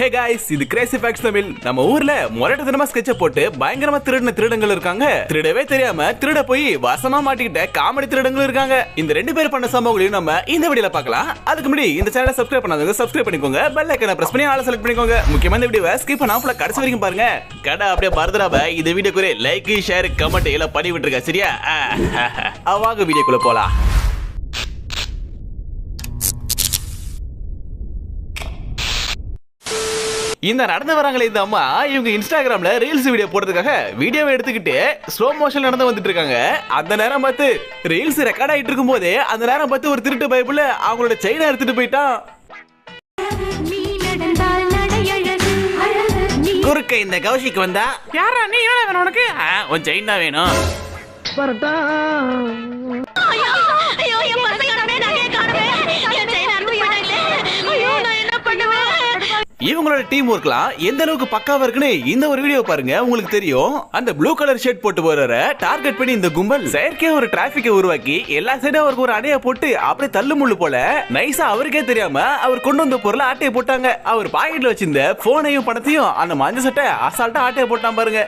ஹே guys இது crazy facts Tamil. நம்ம ஊர்ல தினமா ஸ்கெட்ச போட்டு பயங்கரமா திருடின திருடங்கள் இருக்காங்க. திருடவே தெரியாம திருட போய் வசமா மாட்டிக்கிட்ட காமெடி திருடங்களும் இருக்காங்க. இந்த ரெண்டு பேர் பண்ண சம்பவங்களையும் நம்ம இந்த வீடியோல பார்க்கலாம். அதுக்கு முன்னாடி இந்த சேனலை சப்ஸ்கிரைப் பண்ணாதவங்க சப்ஸ்கிரைப் பண்ணிக்கோங்க. பெல் ஐக்கனை பிரஸ் பண்ணி ஆளை செலக்ட் பண்ணிக்கோங்க. முக்கியமா இந்த வீடியோவை ஸ்கிப் பண்ணாம கடைசி வரைக்கும் பாருங்க. கடை அப்படியே மறந்துடாம இந்த வீடியோக்கு லைக் ஷேர் கமெண்ட் எல்லாம் பண்ணி விட்டுருக்க சரியா? அவாக வீடியோக்குள்ள போலாம். இந்த நடந்து வராங்களே இந்த அம்மா இவங்க இன்ஸ்டாகிராம்ல ரீல்ஸ் வீடியோ போடுறதுக்காக வீடியோவை எடுத்துக்கிட்டு ஸ்லோ மோஷன் நடந்து வந்துட்டு இருக்காங்க. அந்த நேரம் பார்த்து ரீல்ஸ் ரெக்கார்ட் ஆயிட்டு இருக்கும் போதே அந்த நேரம் பார்த்து ஒரு திருட்டு பைபிள் அவங்களோட செயினை எடுத்துட்டு போயிட்டான். குறுக்க இந்த கௌஷிக்கு வந்தா யாரா நீ வேணும் உனக்கு? ஆ, உன் செயின் தான் வேணும் ஐயோ ஐயோ என் பர்ஸ் காணவே நகைய காணவே என் செயின் அறுந்து போயிட்டாங்களே ஐயோ நான் என்ன பண்ணுவேன் இவங்களோட டீம் ஒர்க்லாம் எந்த அளவுக்கு பக்காவா இருக்குன்னு இந்த ஒரு வீடியோ பாருங்க. உங்களுக்கு தெரியும். அந்த ப்ளூ கலர் ஷர்ட் போட்டு போறவர டார்கெட் பண்ணி இந்த கும்பல் செயற்கையா ஒரு டிராபிக்கை உருவாக்கி எல்லா சைடும் அவருக்கு ஒரு அடைய போட்டு அப்படியே தள்ளு முள்ளு போல நைஸா அவருக்கே தெரியாம அவர் கொண்டு வந்த பொருளை ஆட்டையை போட்டாங்க. அவர் பாக்கெட்ல வச்சிருந்த போனையும் பணத்தையும் அந்த மஞ்சள் சட்டை அசால்ட்டா ஆட்டையை போட்டான் பாருங்க.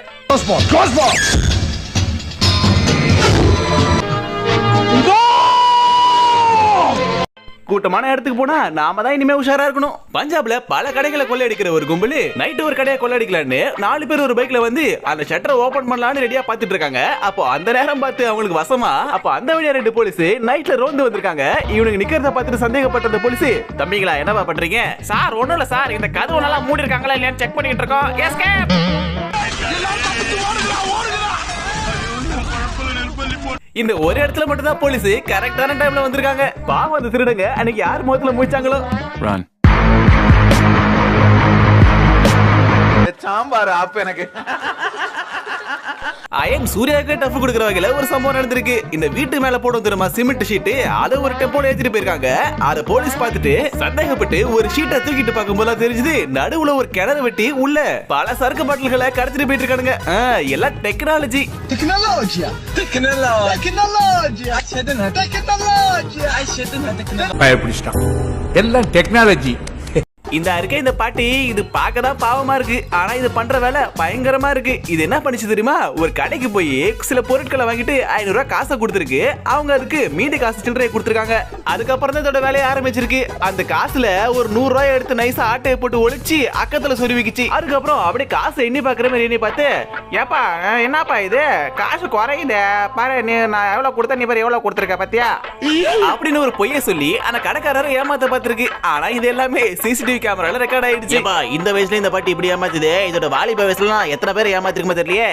கூட்டமான இடத்துக்கு போனா நாம தான் இனிமே உஷாரா இருக்கணும். பஞ்சாப்ல பல கடைகளை கொள்ளையடிக்கிற ஒரு கும்பல் நைட்டு ஒரு கடையை கொள்ளையடிக்கலான்னு நாலு பேர் ஒரு பைக்ல வந்து அந்த ஷட்டரை ஓபன் பண்ணலாம்னு ரெடியா பாத்துட்டு இருக்காங்க. அப்போ அந்த நேரம் பார்த்து அவங்களுக்கு வசமா அப்போ அந்த வழியா ரெண்டு போலீஸ் நைட்ல ரோந்து வந்திருக்காங்க. இவனுக்கு நிக்கிறத பார்த்துட்டு சந்தேகப்பட்ட அந்த போலீஸ் தம்பிங்களா என்னவா பண்றீங்க? சார் ஒண்ணும் இல்ல சார் இந்த கதவு நல்லா மூடி இருக்காங்களா இல்லையான்னு செக் பண்ணிட்டு இருக்கோம். இந்த ஒரு இடத்துல மட்டும் தான் போலீஸ் கரெக்டான டைம்ல வந்திருக்காங்க. பாவம் அந்த திருடங்க. அன்னைக்கு யார் முகத்துல முடிச்சாங்களோ Run. சாம்பார் ஆப் எனக்கு. ஐஎம் சூர்யாவுக்கு டஃப் கொடுக்குற வகையில ஒரு சம்பவம் நடந்திருக்கு. இந்த வீட்டு மேல போடும் தெரியுமா? சிமெண்ட் ஷீட் அதை ஒரு டெம்போல ஏத்திட்டு போயிருக்காங்க. அத போலீஸ் பார்த்துட்டு சந்தேகப்பட்டு ஒரு ஷீட்டை தூக்கிட்டு பார்க்கும்போது தெரிஞ்சது நடுவுல ஒரு கிணறு வெட்டி உள்ள பல சரக்கு பாட்டில்களை கடத்திட்டு போயிட்டு இருக்கானுங்க. ஆ, எல்லாம் டெக்னாலஜி! பயப்பிடிச்சிட்டான். எல்லாம் டெக்னாலஜி இந்த இருக்க இந்த பாட்டி இது பார்க்க தான் பாவமா இருக்கு. ஆனா இது பண்ற வேலை பயங்கரமா இருக்கு. இது என்ன பண்ணிச்சு தெரியுமா? ஒரு கடைக்கு போய் சில பொருட்களை வாங்கிட்டு ஐநூறு ரூபாய் காசை கொடுத்துருக்கு. அவங்க அதுக்கு மீதி காசு சில்லறையை கொடுத்துருக்காங்க. அதுக்கப்புறம் தான் இதோட வேலையை ஆரம்பிச்சிருக்கு. அந்த காசுல ஒரு நூறு ரூபாய் எடுத்து நைஸா ஆட்டையை போட்டு ஒழிச்சு அக்கத்துல சொருவிக்குச்சு அதுக்கப்புறம் அப்படியே காசை எண்ணி பாக்குற மாதிரி எண்ணி பார்த்து ஏப்பா என்னப்பா இது? காசு குறையுதே. பாரு நீ நான் எவ்வளவு கொடுத்தா நீ பாரு எவ்வளவு கொடுத்துருக்க பாத்தியா? அப்படின்னு ஒரு பொய்ய சொல்லி அந்த கடைக்காரர் ஏமாத்த பார்த்திருக்கு. ஆனா இது எல்லாமே சிசிடிவி கேமரால ரெக்கார்ட் ஆயிடுச்சு. இந்த வயசுல இந்த பாட்டி இப்படி ஏமாத்துது? இதோட வாலிப வயசுல எத்தனை பேர் ஏமாத்திருக்குமா தெரியலையே.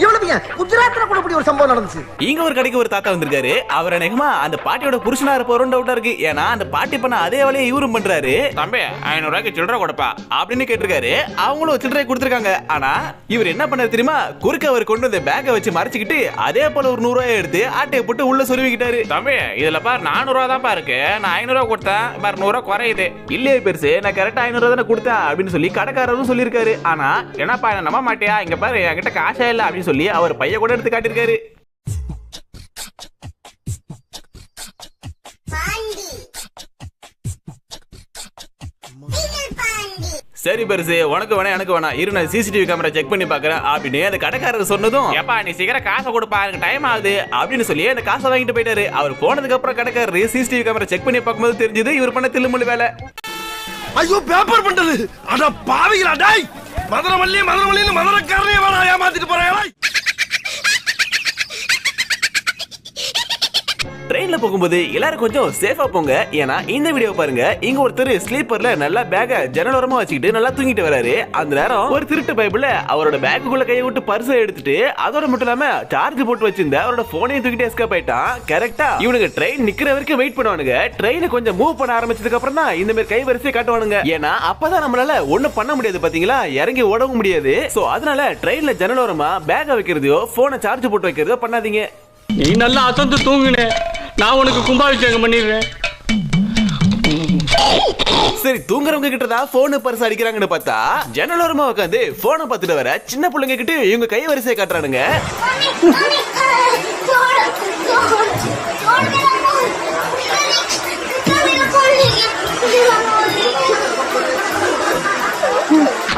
இவ்வளவு ஏன் குஜராத்ல கூட இப்படி ஒரு சம்பவம் நடந்துச்சு? இங்க ஒரு கடைக்கு ஒரு தாத்தா வந்திருக்காரு. அவர் அநேகமா அந்த பாட்டியோட புருஷனா இருப்பவரும் டவுட்டா இருக்கு. ஏன்னா அந்த பாட்டி பண்ண அதே வேலையை இவரும் பண்றாரு. தம்பி ஐநூறு ரூபாய்க்கு சில்லறை கொடுப்பா அப்படின்னு கேட்டிருக்காரு. அவங்களும் சில்லறை கொடுத்திருக்காங்க. ஆனா இவர் என்ன பண்ணாரு தெரியுமா? குறுக்க அவர் கொண்டு வந்த பேக்கை வச்சு மறைச்சுக்கிட்டு அதே போல ஒரு நூறு ரூபாய் எடுத்து ஆட்டையை போட்டு உள்ள சொருவிக்கிட்டாரு. தம்பி இதுல பார் நானூறு ரூபா தான் இருக்கு. நான் ஐநூறு ரூபா கொடுத்தேன். பார் நூறு ரூபா குறையுது. இல்லையே பெருசு நான் கரெக்டா ஐநூறு ரூபா தானே கொடுத்தேன் அப்படின்னு சொல்லி கடைக்காரரும் சொல்லியிருக்காரு. ஆனா என்னப்பா என்ன நம்ப மாட்டியா? இங்க பாரு என்கிட்ட காசே இல்ல அப்படின்னு சொல்லி அவர் பைய கூட எடுத்து காட்டியிருக்காரு. சரி பெருசு உனக்கு வேணா எனக்கு வேணாம். இரு நான் சிசிடிவி கேமரா செக் பண்ணி பாக்குறேன் அப்படின்னு அந்த கடைக்காரர் சொன்னதும் ஏப்பா நீ சீக்கிரம் காசை கொடுப்பா எனக்கு டைம் ஆகுது அப்படின்னு சொல்லி அந்த காசை வாங்கிட்டு போயிட்டாரு. அவர் போனதுக்கு அப்புறம் கடைக்காரர் சிசிடிவி கேமரா செக் பண்ணி பார்க்கும்போது தெரிஞ்சது இவர் பண்ண தில்லுமுள்ளு வேலை. ஐயோ பேப்பர் பண்டது அட பாவிகளா டேய்! மதுரமல்லி மதுரமல்லின்னு மதுரக்காரனே வேணா ஏமாத்திட்டு போறாங்களா. ட்ரெயின்ல போகும்போது எல்லாரும் கொஞ்சம் சேஃபா போங்க. ஏன்னா இந்த வீடியோ பாருங்க இங்க ஒருத்தர் ஸ்லீப்பர்ல நல்லா பேக ஜனலோரமா வச்சுக்கிட்டு நல்லா தூங்கிட்டு வராரு. அந்த நேரம் ஒரு திருட்டு பைபிள்ல அவரோட பேக்குக்குள்ள கையை விட்டு பரிசை எடுத்துட்டு அதோட மட்டும் இல்லாம சார்ஜ் போட்டு வச்சிருந்த அவரோட போனையும் தூக்கிட்டு எஸ்கேப் ஆயிட்டான். கரெக்டா இவனுக்கு ட்ரெயின் நிக்கிற வரைக்கும் வெயிட் பண்ணுவானுங்க. ட்ரெயினை கொஞ்சம் மூவ் பண்ண ஆரம்பிச்சதுக்கு அப்புறம் தான் இந்த மாதிரி கை வரிசையை காட்டுவானுங்க. ஏன்னா அப்பதான் நம்மளால ஒண்ணும் பண்ண முடியாது பாத்தீங்களா? இறங்கி ஓடவும் முடியாது. சோ அதனால ட்ரெயின்ல ஜன்னலோரமா பேக வைக்கிறதையோ போனை சார்ஜ் போட்டு வைக்கிறதோ பண்ணாதீங்க. நீ நல்லா அசந்து தூங்குனே. நான் உனக்கு கும்பாபிஷேகம் பண்ணிடுறேன் சரி தூங்குறவங்க கிட்ட தான் போன் பரிசு அடிக்கிறாங்கன்னு பார்த்தா ஜன்னலோரமா உட்காந்து போனை பார்த்துட்டு வர சின்ன பிள்ளைங்க கிட்ட இவங்க கை வரிசையை காட்டுறானுங்க.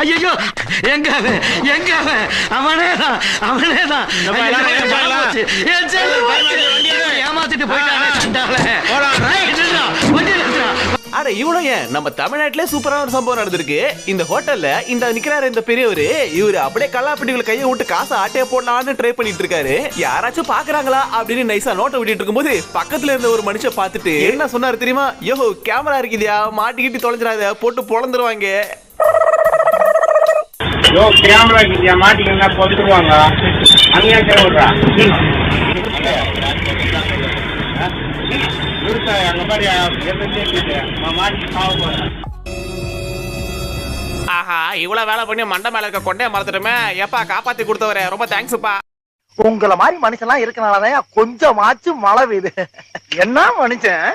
ஐயோ எங்க அவன்? எங்க அவன்? அவனே தான் அவனே தான். ஏமாத்திட்டு நிறுத்துறா. அட இவ்வளவு ஏன் நம்ம தமிழ்நாட்டிலே சூப்பரான ஒரு சம்பவம் நடந்திருக்கு. இந்த ஹோட்டல்ல இந்த நிக்கிறாரு இந்த பெரியவரு. இவரு அப்படியே கல்லாப்பட்டிகளை கையை விட்டு காசை ஆட்டைய போடலாம்னு ட்ரை பண்ணிட்டு இருக்காரு யாராச்சும் பாக்குறாங்களா அப்படின்னு நைஸா நோட்டை விட்டுட்டு இருக்கும்போது பக்கத்துல இருந்த ஒரு மனுஷன் பார்த்துட்டு என்ன சொன்னாரு தெரியுமா? யோ கேமரா இருக்குதியா? மாட்டிக்கிட்டு தொலைஞ்சிடாத போட்டு பொழந்துருவாங்க. யோ கேமரா கிட்டியா மாட்டிங்கன்னா பொறுத்துருவாங்க அங்கேயே விடுறா. அங்க மாதிரி மாட்டி சாவ போறேன் ஆஹா இவ்வளவு வேலை பண்ணி மண்டை மேல இருக்க கொண்டே மறந்துட்டுமே. எப்பா காப்பாத்தி கொடுத்தவரே. ரொம்ப தேங்க்ஸ்ப்பா உங்களை மாதிரி மனுஷன்லாம் இருக்கனாலதான் கொஞ்சமாச்சும் மழை பெய்யுது. என்ன மனுஷன்?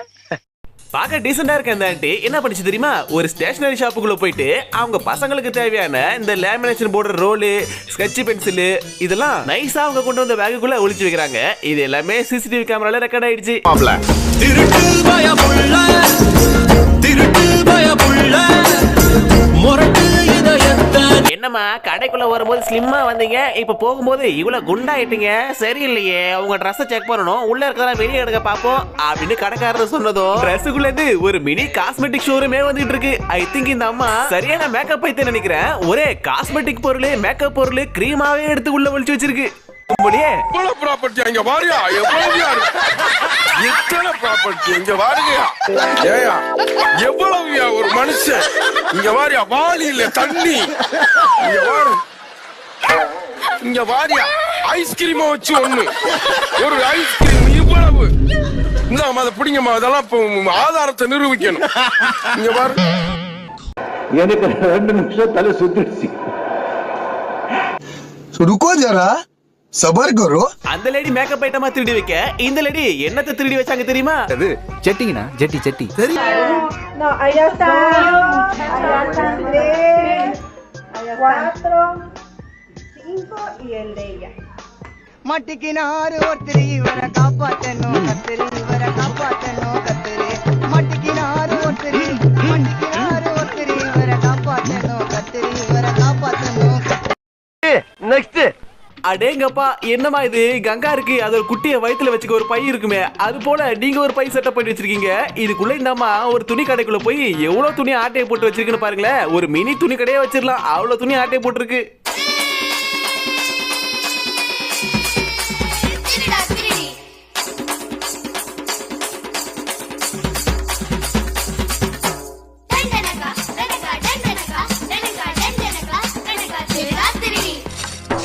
பார்க்க டீசெண்டா இருக்க இந்த ஆண்டி. என்ன பண்ணிச்சு தெரியுமா? ஒரு ஸ்டேஷனரி ஷாப்புக்குள்ள போயிட்டு அவங்க பசங்களுக்கு தேவையான இந்த lamination board roll sketch pencil இதெல்லாம் நைஸா அவங்க கொண்டு வந்த பேக்குக்குள்ள ஒளிச்சு வைக்கிறாங்க. இது எல்லாமே சிசிடிவி கேமரால ரெக்கார்ட் ஆயிடுச்சு. என்னம்மா கடைக்குள்ள வரும்போது ஸ்லிம்மா வந்தீங்க? இப்ப போகும்போது இவ்வளவு குண்டாயிட்டீங்க. சரியில்லையே உங்க ட்ரெஸ் செக் பண்ணணும். உள்ள இருக்கிறதா வெளியே எடுக்க பாப்போம் அப்படின்னு கடைக்காரர் சொன்னதும் ட்ரெஸ்ஸுக்குள்ள இருந்து ஒரு மினி காஸ்மெட்டிக் ஷோரூமே வந்துட்டு இருக்கு ஐ திங்க் இந்த அம்மா சரியான மேக்கப் பைத்து நினைக்கிறேன். ஒரே காஸ்மெட்டிக் பொருள் மேக்கப் பொருள் கிரீமாவே எடுத்து உள்ள ஒழிச்சு வச்சிருக்கு. போலியே எவ்வளவு ப்ராப்பர்ட்டி அங்க வாரியா? எவ்வளவு எத்தனை ப்ராப்பர்ட்டி இங்க வாருங்கயா ஏயா எவ்வளவுயா ஒரு மனுஷன்? இங்க வாரியா வாலி இல்ல தண்ணி. இங்க வாரு. இங்க வாரியா ஐஸ்கிரீம் வச்சு ஒண்ணு. ஒரு ஐஸ்கிரீம் இவ்வளவு. இந்தாமா அதை பிடிங்கம்மா அதெல்லாம் ஆதாரத்தை நிரூபிக்கணும். இங்க பாரு எனக்கு ரெண்டு நிமிஷம் தலை சுத்திடுச்சு. ருக்கோ ஜரா. சபர் குரு. அந்த லேடி மேக்கப் ஐட்டமா திருடி வைக்க இந்த லேடி என்னத்தை திருடி வச்சாங்க தெரியுமா? அது ஜெட்டிங்கண்ணா ஜெட்டி ஜெட்டி சரி. மட்டிக்கினாரு ஒருத்தர் வர காப்பாத்தணும் கத்திரி. இவரை காப்பாத்தணும் கத்திரி. மட்டிக்கினாரு ஒருத்தர் மட்டிக்கினாரு ஒருத்தர் இவரை காப்பாத்தணும் கத்திரி. இவரை காப்பாத்தனோ நெக்ஸ்ட் அடேங்கப்பா என்னமா இது? கங்கா இருக்கு. அது ஒரு குட்டிய வயிற்றுல வச்சுக்க ஒரு பை இருக்குமே. அது போல நீங்க ஒரு பை செட்டப் பண்ணி வச்சிருக்கீங்க. இதுக்குள்ள இந்த அம்மா ஒரு துணி கடைக்குள்ள போய் எவ்வளவு துணி ஆட்டையை போட்டு வச்சிருக்குன்னு பாருங்களேன். ஒரு மினி துணி கடையே வச்சிடலாம் அவ்வளவு துணி ஆட்டையை போட்டிருக்கு.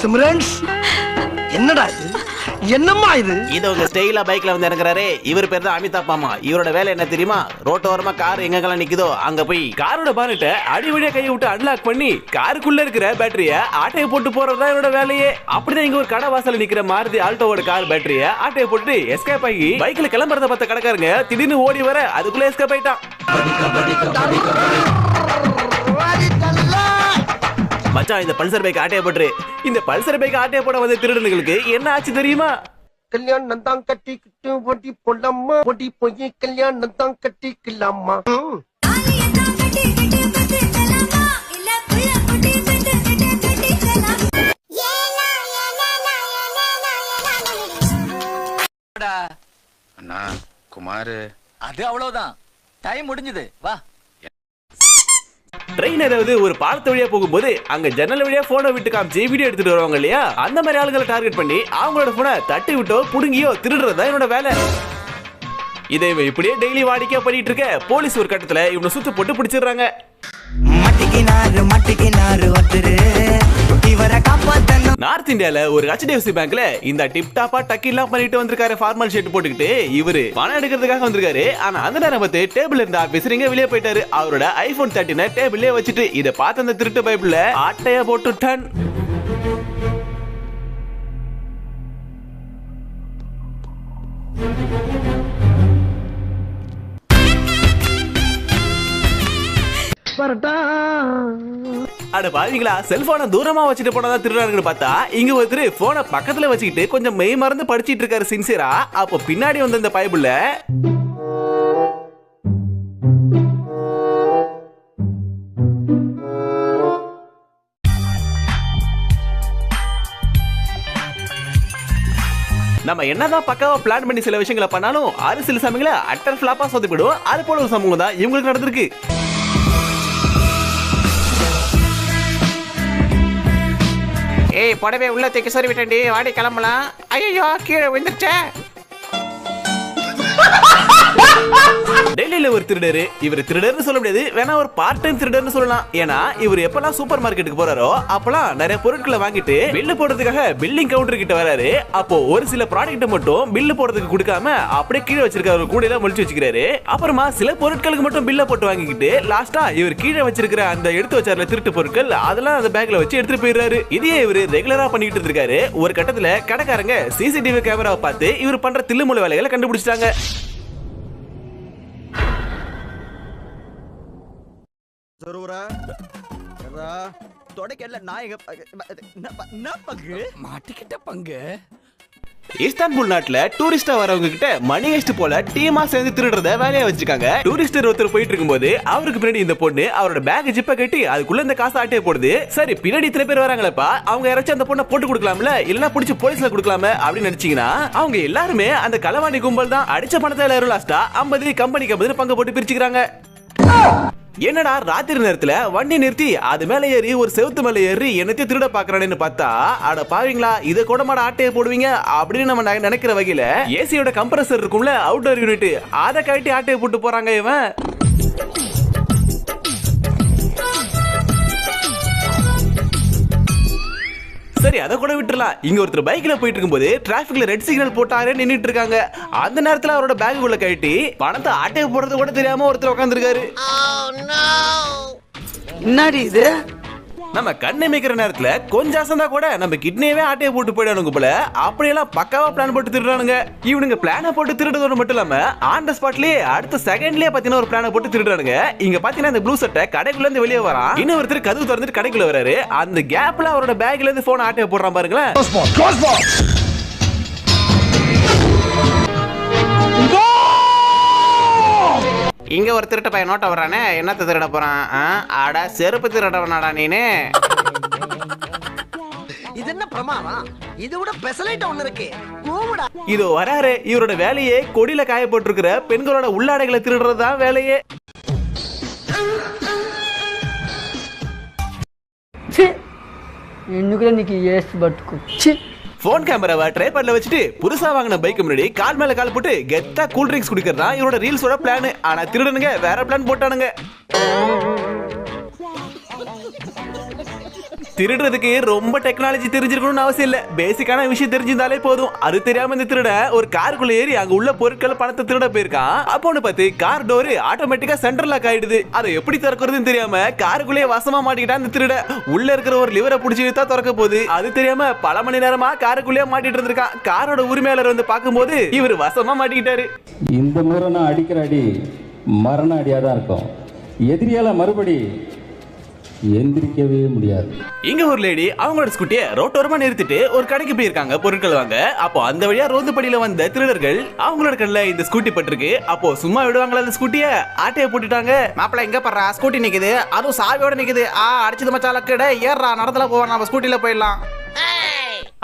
சிம்ரன்ஸ். என்னடா இது? என்னம்மா இது? இது உங்க ஸ்டைலா பைக்ல வந்து இறங்குறாரு. இவர் பேர் தான் அமிதாப் மாமா. இவரோட வேலை என்ன தெரியுமா? ரோட்டோரமா கார் எங்கெல்லாம் நிக்குதோ அங்க போய். காரோட பானட்ட அடிவடியா கையை விட்டு அன்லாக் பண்ணி காருக்குள்ள இருக்கிற பேட்டரிய ஆட்டையை போட்டு போறதுதான் இவரோட வேலையே. அப்படிதான் இங்க ஒரு கடை வாசல்ல நிக்கிற மாருதி ஆல்டோவோட கார் பேட்டரிய ஆட்டையை போட்டு எஸ்கேப் ஆகி பைக்ல கிளம்புறத பார்த்த கடைக்காரங்க திடீர்னு ஓடி வர அதுக்குள்ள எஸ்கேப் ஆயிட்டான். மச்சான் இந்த பல்சர் பைக் ஆட்டையை போட்டுரு. இந்த பல்சர் பைக் ஆட்டையை போட வந்த திருடனுங்களுக்கு என்ன ஆச்சு தெரியுமா? கல்யாணம் தான் கட்டிக்கிட்டு ஒட்டி பொண்ணம்மா ஒட்டி போய் கல்யாணம் தான் கட்டிக்கலாமா? அண்ணா குமார். அது அவ்வளவுதான். டைம் முடிஞ்சது. வா. ட்ரெயின் ஏதாவது ஒரு பாலத்து வழியா போகும்போது அங்க ஜன்னல் வழியா போனை விட்டு காமிச்சு வீடியோ எடுத்துட்டு வருவாங்க இல்லையா? அந்த மாதிரி ஆளுங்களை டார்கெட் பண்ணி அவங்களோட போனை தட்டி விட்டோ புடுங்கியோ திருடுறதா என்னோட வேலை. இதை இவன் இப்படியே டெய்லி வாடிக்கையா பண்ணிட்டு இருக்க. போலீஸ் ஒரு கட்டத்துல இவனை சுத்து போட்டு பிடிச்சிடுறாங்க. மட்டிக்கினாரு மட்டிக்கினாரு ஒருத்தரு. இவரை காப்பாத்தணும். நார்த் இந்தியால ஒரு ஹெச்டிஎஃப்சி பேங்க்ல இந்த டிப் டாப்பா டக்கிலாம் பண்ணிட்டு வந்திருக்காரு ஃபார்மல் ஷர்ட் போட்டுக்கிட்டு. இவரு பணம் எடுக்கிறதுக்காக வந்திருக்காரு. ஆனா அந்த நேரம் பார்த்து டேபிள் இருந்த ஆபீசர் இங்க வெளியே போயிட்டாரு. அவரோட ஐபோன் தேர்ட்டின டேபிள்லயே வச்சுட்டு இதை பார்த்து அந்த திருட்டு பைபிள்ல ஆட்டைய போட்டு டன் அட பாவீங்களா செல்போனை தூரமா வச்சுட்டு போனதா திருடுறாங்கன்னு பார்த்தா இங்க ஒருத்தர் போனை பக்கத்துல வச்சுக்கிட்டு கொஞ்சம் மெய் மறந்து படிச்சிட்டு இருக்காரு சின்சியரா அப்போ பின்னாடி வந்த இந்த பைபிள்ல நம்ம என்னதான் பக்காவா பிளான் பண்ணி சில விஷயங்களை பண்ணாலும் ஆறு சில சமயங்கள அட்டர் ஃபிளாப்பா சொதப்பிடும் அது போல ஒரு சமூகம் தான் இவங்களுக்கு நடந்திருக்கு. ஏய் புடவை உள்ள தூக்கி சொறி விட்டேன்டி. வாடி கிளம்பலாம். ஐயோ கீழே விழுந்துருச்சே. டெல்லியில ஒரு திருடரு. இவர் திருடர்னு சொல்ல முடியாது. வேணா ஒரு பார்ட் டைம் திருடர்னு சொல்லலாம். ஏன்னா இவர் எப்பெல்லாம் சூப்பர் மார்க்கெட்டுக்கு போறாரோ அப்பெல்லாம் நிறைய பொருட்களை வாங்கிட்டு பில்லு போடுறதுக்காக பில்லிங் கவுண்டர் கிட்ட வராரு. அப்போ ஒரு சில ப்ராடக்ட் மட்டும் பில்லு போடுறதுக்கு கொடுக்காம அப்படியே கீழே வச்சிருக்காரு. கூடையில முடிச்சு வச்சுக்கிறாரு. அப்புறமா சில பொருட்களுக்கு மட்டும் பில்ல போட்டு வாங்கிக்கிட்டு லாஸ்டா இவர் கீழே வச்சிருக்கிற அந்த எடுத்து வச்சார்ல திருட்டு பொருட்கள் அதெல்லாம் அந்த பேக்ல வச்சு எடுத்துட்டு போயிடுறாரு. இதையே இவர் ரெகுலரா பண்ணிட்டு இருக்காரு ஒரு கட்டத்துல கடைக்காரங்க சிசிடிவி கேமராவை பார்த்து இவர் பண்ற தில்லுமுள்ள வேலைகளை கண்டுபிடிச்சிட்டாங்க. சொருவுரா எர்ரா. தொடக்கல்ல நாயக என்ன பங்கு? மாட்டிக்கிட்ட பங்கு? இஸ்தான்புல் நாட்டுல டூரிஸ்டா வரவங்க கிட்ட மணி ஹெஸ்ட் போல டீமா சேர்ந்து திருடுறத வேலையா வச்சிருக்காங்க. டூரிஸ்டர் ஒருத்தர் போயிட்டு இருக்கும்போது அவருக்கு பின்னாடி இந்த பொண்ணு அவரோட பேக் ஜிப்ப கட்டி அதுக்குள்ள இந்த காசு ஆட்டையை போடுது. சரி பின்னாடி இத்தனை பேர் வராங்களப்பா அவங்க யாராச்சும் அந்த பொண்ணை போட்டு கொடுக்கலாம்ல? இல்லனா புடிச்சு போலீஸ்ல கொடுக்கலாமே அப்படின்னு நினைச்சீங்கன்னா அவங்க எல்லாருமே அந்த களவாணி கும்பல் தான். அடிச்ச பணத்தை எல்லாரும் லாஸ்டா ஐம்பது கம்பெனிக்கு ஐம்பது பங்கு போட்டு பிரிச்சுக்கிறாங்க. என்னடா ராத்திரி நேரத்துல வண்டி நிறுத்தி அது மேல ஏறி ஒரு செவுத்து மேல ஏறி என்னத்தையும் திருட பாக்குறானேன்னு பார்த்தா அட பாவீங்களா இத கூட மாட ஆட்டையை போடுவீங்க அப்படின்னு நம்ம நினைக்கிற வகையில ஏசியோட கம்ப்ரஸர் இருக்கும்ல அவுட்டோர் யூனிட் அதை கழட்டி ஆட்டையை போட்டு போறாங்க இவன். சரி அதை கூட விட்டுறலாம். இங்க ஒருத்தர் பைக்ல போயிட்டு இருக்கும்போது டிராபிக்ல ரெட் சிக்னல் போட்டாரு நின்னுட்டு இருக்காங்க அந்த நேரத்துல அவரோட பேக் உள்ள கழட்டி பணத்தை ஆட்டையை போடுறது கூட தெரியாம ஒருத்தர் உட்காந்துருக்காரு என்னடி இது? நம்ம கண்ணை மேய்க்கிற நேரத்துல கொஞ்சம் அசந்தா கூட நம்ம கிட்னியவே ஆட்டையை போட்டு போயிடானுங்க போல. அப்படியெல்லாம் பக்காவா பிளான் போட்டு திருடுறானுங்க. இவனுங்க பிளான போட்டு திருடுறது மட்டும் இல்லாம ஆன் த ஸ்பாட்லயே அடுத்த செகண்ட்லயே பாத்தீங்கன்னா ஒரு பிளான போட்டு திருடுறானுங்க. இங்க பாத்தீங்கன்னா இந்த ப்ளூ சட்டை கடைக்குள்ள இருந்து வெளியே வரான். இன்னும் ஒருத்தர் கதவு திறந்துட்டு கடைக்குள்ள வராரு. அந்த கேப்ல அவரோட பேக்ல இருந்து போன் ஆட்டையை போடுறான் பாருங்களேன். இங்க ஒரு திருட்ட பையன் நோட்ட வர்றானே என்னத்த திருட போறான் ஆ? அட செருப்பு திருடவனாடா நீனு இது என்ன பிரமாதம் இது விட பெசலைட் ஒண்ணு இருக்கு கூவுடா இதோ வராரு இவரோட வேலையே கொடியில காய போட்டிருக்கிற பெண்களோட உள்ளாடைகளை திருடுறது தான் வேலையே ఎందుకు నీకు ఏసు బతుకు ఛీ போன் கேமராவை ட்ரைபாட்ல வச்சுட்டு புதுசா வாங்கின பைக் முன்னாடி கால் மேல கால் போட்டு கெத்தா கூல் ட்ரிங்க்ஸ் குடிக்கிறதா இவரோட ரீல்ஸோட பிளான் ஆனா திருடனுங்க வேற பிளான் போட்டானுங்க. திருடுறதுக்கு ரொம்ப டெக்னாலஜி தெரிஞ்சிருக்கணும்னு அவசியம் இல்ல. பேசிக்கான விஷயம் தெரிஞ்சிருந்தாலே போதும். அது தெரியாம இந்த திருட ஒரு காருக்குள்ள ஏறி அங்க உள்ள பொருட்கள் பணத்தை திருட போயிருக்கான். அப்போ ஒண்ணு பார்த்து கார் டோரு ஆட்டோமேட்டிக்கா சென்டர் லாக் ஆயிடுது. அதை எப்படி திறக்கிறதுன்னு தெரியாம காருக்குள்ளேயே வசமா மாட்டிக்கிட்டான் இந்த திருட. உள்ள இருக்கிற ஒரு லிவரை பிடிச்சி தான் திறக்க போகுது. அது தெரியாம பல மணி நேரமா காருக்குள்ளேயே மாட்டிட்டு இருந்திருக்கான். காரோட உரிமையாளர் வந்து பார்க்கும்போது இவர் வசமா மாட்டிக்கிட்டாரு. இந்த முறை நான் அடிக்கிற அடி மரண அடியாக தான் இருக்கும். எதிரியால மறுபடி எந்திரிக்கவே முடியாது. இங்க ஒரு லேடி அவங்களோட ஸ்கூட்டியை ரோட்டோரமா நிறுத்திட்டு ஒரு கடைக்கு போயிருக்காங்க பொருட்கள் வாங்க. அப்போ அந்த வழியா ரோந்து படியில வந்த திருடர்கள் அவங்களோட கண்ணுல இந்த ஸ்கூட்டி பட்டிருக்கு. அப்போ சும்மா விடுவாங்களா அந்த ஸ்கூட்டிய ஆட்டைய போட்டுட்டாங்க. மாப்பிள்ள எங்க பண்றா ஸ்கூட்டி நிக்குது. அதுவும் சாவியோட நிக்குது. ஆ அடிச்சது மச்சாலக்கட ஏறா நடத்துல போவோம் நம்ம ஸ்கூட்டில போயிடலாம்.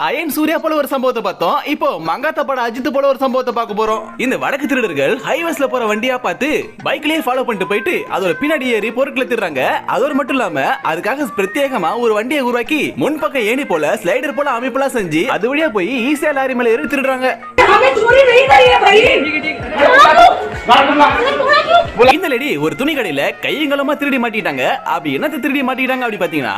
அயன் சூர்யா போல ஒரு சம்பவத்தை பார்த்தோம். இப்போ மங்காத்தா பட அஜித் போல ஒரு சம்பவத்தை பார்க்க போறோம். இந்த வடக்கு திருடர்கள் ஹைவேஸ்ல போற வண்டியா பார்த்து பைக்லயே ஃபாலோ பண்ணிட்டு போயிட்டு அதோட பின்னாடி ஏறி பொருட்களை திருறாங்க அதோட மட்டும் இல்லாம அதுக்காக பிரத்யேகமா ஒரு வண்டியை உருவாக்கி முன்பக்க ஏணி போல ஸ்லைடர் போல அமைப்பெல்லாம் செஞ்சு அது வழியா போய் ஈஸியா லாரி மேல ஏறி திருடுறாங்க. இந்த லேடி ஒரு துணி கடையில கையங்கலமா திருடி மாட்டிட்டாங்க. அப்படி என்னத்தை திருடி மாட்டிட்டாங்க அப்படி பாத்தீங்கன்னா